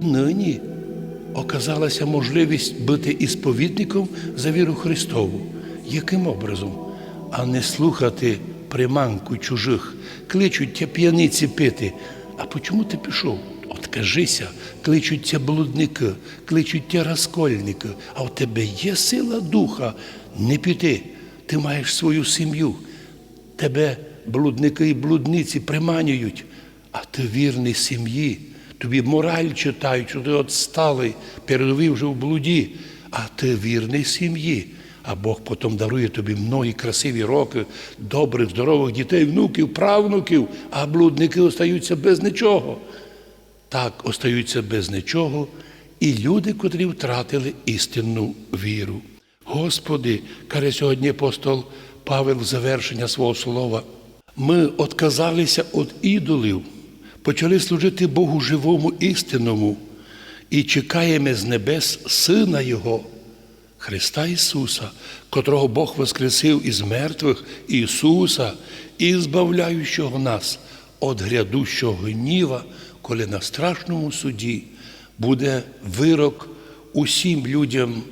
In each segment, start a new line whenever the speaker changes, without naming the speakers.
Нині оказалася можливість бути ісповідником за віру Христову. Яким образом? А не слухати приманку чужих, кличуть тя п'яниці пити. А по чому ти пішов? Откажися, кличуть тя блудники, кличуть розкольники, а в тебе є сила духа не піти. Ти маєш свою сім'ю. Тебе блудники і блудниці приманюють, а ти вірний сім'ї. Тобі мораль читають, що ти отсталий, передовий вже в блуді, а ти вірний сім'ї. А Бог потім дарує тобі многі красиві роки, добрих, здорових дітей, внуків, правнуків, а блудники остаються без нічого. Так остаються без нічого і люди, котрі втратили істинну віру. Господи, каже сьогодні апостол Павел в завершення свого слова, ми отказалися від ідолів, почали служити Богу живому істинному і чекаємо з небес Сина Його, Христа Ісуса, котрого Бог воскресив із мертвих, Ісуса, і збавляючого нас від грядущого гніва, коли на страшному суді буде вирок усім людям,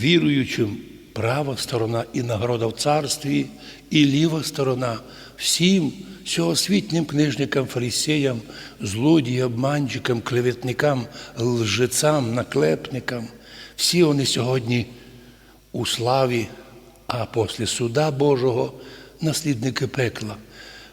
віруючим, права сторона і нагорода в царстві, і ліва сторона всім всьогосвітнім книжникам, фарисеям, злодіям, обманщикам, клеветникам, лжецам, наклепникам. Всі вони сьогодні у славі, а після суда Божого наслідники пекла.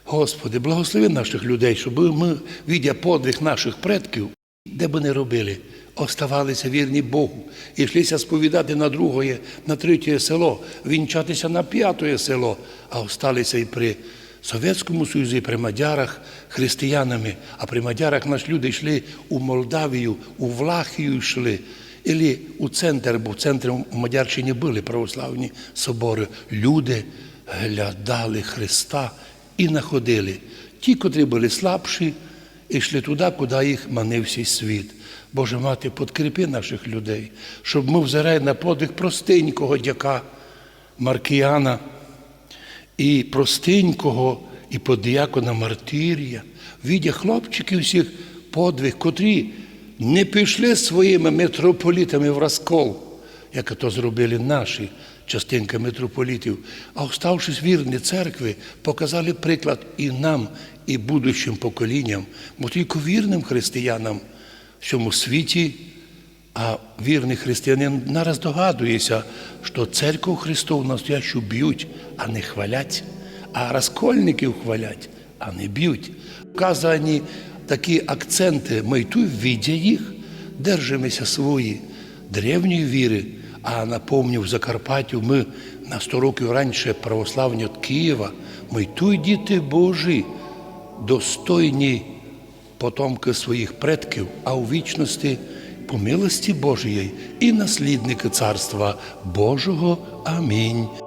Господи, благослови наших людей, щоб ми, видя подвиг наших предків, де би не робили, оставалися вірні Богу йшлися сповідати на друге, на третє село, вінчатися на п'яте село, а осталися і при Совєтському Союзі, при Мадярах християнами, а при Мадярах наші люди йшли у Молдавію, у Влахію йшли. Ілі у центр, бо в центрі в Мадярщині були православні собори. Люди глядали Христа і находили. Ті, котрі були слабші, йшли туди, куди їх манив всій світ. Боже мати, подкріпи наших людей, щоб ми взирали на подвиг простенького дяка Маркіяна і простенького, і подіякона Мартирія, відя хлопчиків всіх подвиг, котрі не пішли своїми митрополітами в розкол, як то зробили наші частинка митрополітів, а оставшись вірні церкви, показали приклад і нам, і будущим поколінням, бо тільки вірним християнам в цьому світі, а вірний християнин нараз догадується, що церкву Христову настоящу б'ють, а не хвалять, а розкольників хвалять, а не б'ють. Вказані такі акценти, ми й тут, видя їх, держимося свої древньої віри, а напомню, в Закарпаттю ми на 100 років раніше православні від Києва, ми тут діти Божі, достойні потомки своїх предків, а у вічності по милості Божої і наслідники Царства Божого. Амінь.